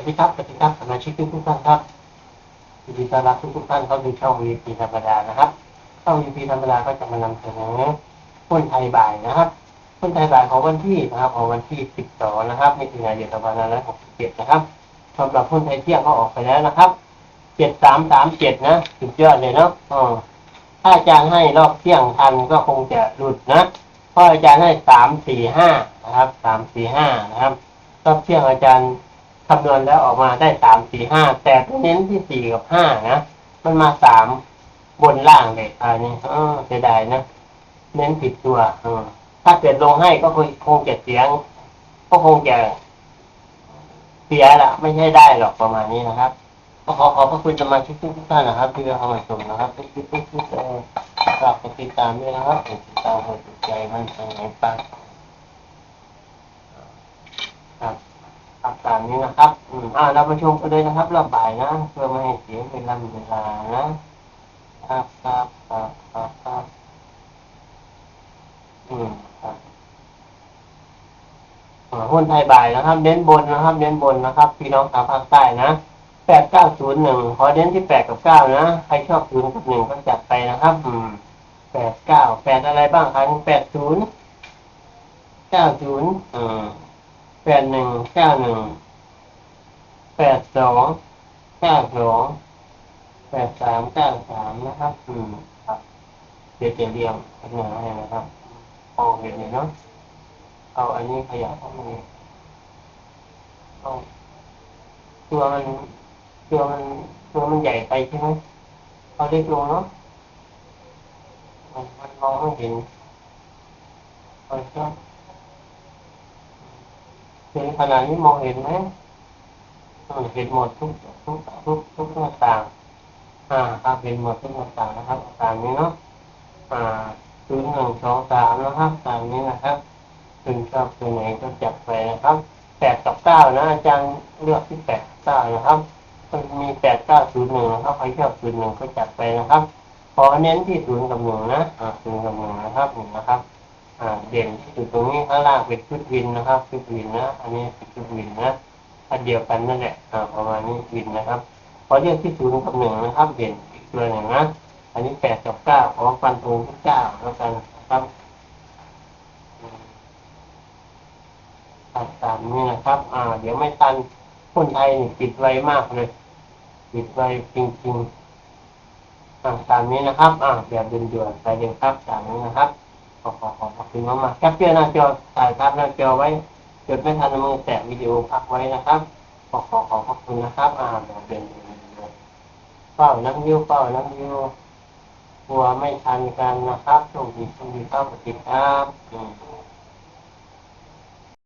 วัสดีครับสวัสดีครับสมาชิกทุกท่านครับยินดีต้อนรับทุกท่านเข้าสู่ช่อง VP ธรรมดานะครับช่อง VP ธรรมดาก็จะมานำเสนอหุ้นไทยบ่ายนะครับหุ้นไทยบ่ายของวันที่นะครับของวันที่ 12 นะครับมิถุนายน2567นะครับสำหรับหุ้นไทยเที่ยงก็ออกไปแล้วนะครับ7337นะสุดยอดเลยเนาะอ๋อถ้าอาจารย์ให้รอบเที่ยงทันก็คงจะหลุดนะเพราะอาจารย์ให้สามสี่ห้านะครับสามสี่ห้านะครับรอบเที่ยงอาจารย์ คำนวณแล้วออกมาได้สามสี่ห้าแต่ตัวเน้นที่สี่กับห้านะมันมาสามบนล่างเลยอันนี้เออเสียดายนะเน้นผิดตัวเออถ้าเกิดลงให้ก็คงจะเสียง ก็คงจะเสียละไม่ใช่ได้หรอกประมาณนี้นะครับก็ขอขอบพระคุณสมาชิกทุกท่านนะครับ ที่เข้ามาชมนะครับทุกทุกทุกทุกเอ่อฝากกดติดตามด้วยนะครับกดติดตามกดติดใจมันเป็นไงบ้างครับครับ ตามนี้นะครับอืมอ่าเรามาชมกันเลยนะครับรอบบ่ายนะเพื่อไม่ให้เสียเวลาเวลานะครับครับครับครับครับอืมครับหุ้นไทยบ่ายนะครับเน้นบนนะครับเน้นบนนะครับ พี่น้องทางภาคใต้นะแปดเก้าศูนย์หนึ่งขอเน้นที่แปดกับเก้านะใครชอบศูนย์กับหนึ่งก็จัดไปนะครับ อืมแปดเก้าแปดอะไรบ้างครับแปดศูนย์เก้าศูนย์อืม ดหนึ่งเก้าหนึ่งแปดสองเก้าสองแปดสามเก้าสามนะครับอืมครับเดี๋ยวเรียงกันหน่อยนะครับมองเห็นเลยเนาะเอาอันนี้ขยะเข้ามาเลยเอาตัวมันตัวมันตัวมันใหญ่ไปใช่ไหมเอาเล็กลงเนาะมันมองไม่เห็นเอาก็ เห็นขนาดนี้มองเห็นไหมเห็นหมดทุกทุกทุกทุกหน้าต่างอ่าครับเห็นหมดทุกหน้าต่างนะครับต่ามนี้เนาะอ่าศูนย์หนึ่งสองสามนะครับต่ามนี้นะครับซึ่งชอบตัวไหนก็จับไปนะครับแปดกับเก้านะอาจารย์เลือกที่แปดเก้านะครับมันมีแปดเก้าศูนย์หนึ่งนะครับใครชอบศูนย์หนึ่งก็จับไปนะครับขอเน้นที่ศูนย์กับหนึ่งนะอ่าศูนย์กับหนึ่งนะครับหนึ่งนะครับ เด่นที่สุดตรงนี้ข้างล่างเป็นชุดวินนะครับชุดวินนะ อันนี้เป็นชุดวินนะอันเดียวกันนั่นแหละอ่าประมาณนี้วินนะครับขอเลือกที่ศูนย์กับหนึ่งนะครับเด่นอีกตัวหนึ่งนะอันนี้แปดกับเก้าขอฟันธงที่เก้าแล้วกันะครับตัดตามนี้นะครับ อ่า เดี๋ยวไม่ตันคนไทยนี่ปิดไวมากเลยปิดไวจริงๆอ่าตามนี้นะครับ อ่าแบบเดือดๆไปเดียครับตามนี้นะครับขอขอ ขอขอบมาแคปเจอร์หน้าจอถ่ายภาพหน้าจอไว้จดไม่ทันมือแตะวิดีโอพักไว้นะครับขอขอขอขอบคุณนะครับอ่านเดินเป้าน้ำยิ้วเป้าน้ำยิ้วกลัวไม่ทันกันนะครับโชคดีโชคดีครับสวัสดีครับอืม